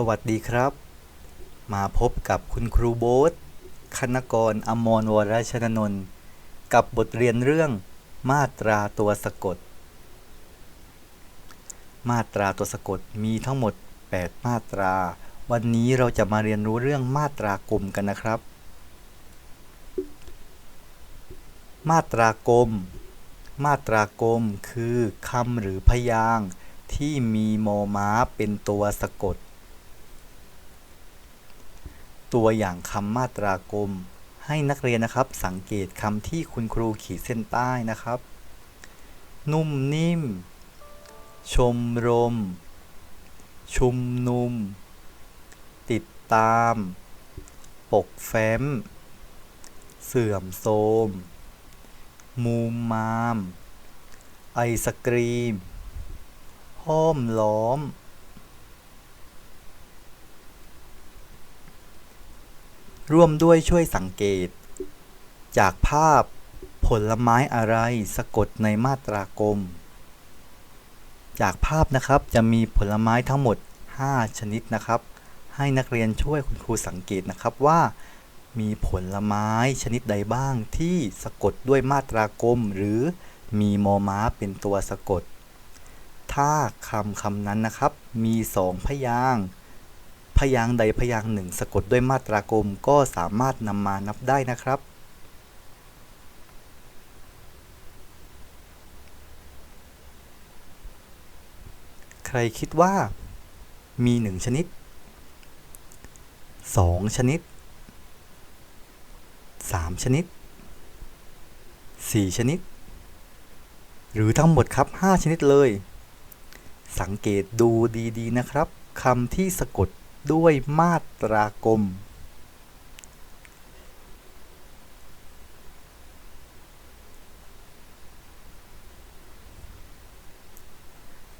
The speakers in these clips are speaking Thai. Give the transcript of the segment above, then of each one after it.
สวัสดีครับ มาพบกับคุณครูโบ๊ทคณกรอมรวรชนนนท์กับบทเรียนเรื่อง มาตราตัวสะกด มาตราตัวสะกดมีทั้งหมด 8 มาตรา วันนี้เราจะมาเรียนรู้เรื่องมาตรากลมกันนะครับ มาตรากลม มาตรากลมคือคำหรือพยางค์ที่มีมอม้าเป็นตัวสะกด ตัวอย่างคำมาตรากมให้นักเรียนนะครับ สังเกตคำที่คุณครูขีดเส้นใต้นะครับ นุ่มนิ่ม ชมรม ชุมนุม ติดตาม ปกแฟ้ม เสื่อมโทรมมูมมาม ไอศกรีม ห้อมล้อม ร่วมด้วยช่วยสังเกต จากภาพผลไม้อะไรสะกดในมาตรากลม จากภาพนะครับจะมีผลไม้ทั้งหมด 5 ชนิดนะครับ ให้นักเรียนช่วยคุณครูสังเกตนะครับว่า มีผลไม้ชนิดใดบ้างที่สะกดด้วยมาตรากลม หรือมีมอม้าเป็นตัวสะกด ถ้าคำคำนั้นนะครับ มีสองพยางค์ พยางค์ใดพยางค์หนึ่ง สะกดด้วยมาตรากลมก็สามารถนำมานับได้นะครับ ใครคิดว่า มีหนึ่งชนิดสองชนิดสามชนิดสี่ชนิด หรือทั้งหมดครับห้าชนิดเลย สังเกตดูดีๆนะครับคำที่สะกด ด้วยมาตรากลม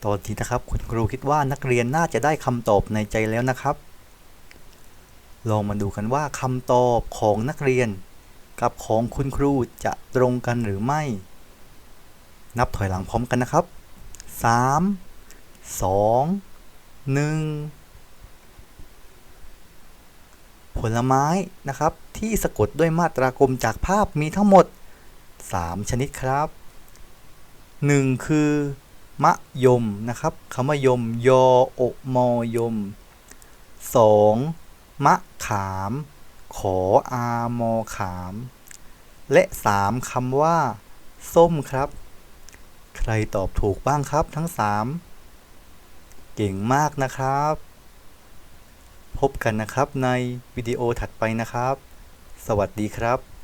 ตอนนี้นะครับคุณครูคิดว่านักเรียนน่าจะได้คำตอบในใจแล้วนะครับ ลองมาดูกันว่าคำตอบของนักเรียน กับของคุณครูจะตรงกันหรือไม่ นับถอยหลังพร้อมกันนะครับ 3 2 1 ผลไม้นะครับ ที่สะกดด้วยมาตรากลมจากภาพมีทั้งหมด 3 ชนิดครับ 1 คือ มะยมนะครับคำว่ายมยอโอมอยม 2. มะขาม ขออามอขาม และ 3คำว่า ส้มครับ ใครตอบถูกบ้างครับทั้ง 3 เก่งมากนะครับ พบกันนะครับในวิดีโอถัดไปนะครับ สวัสดีครับ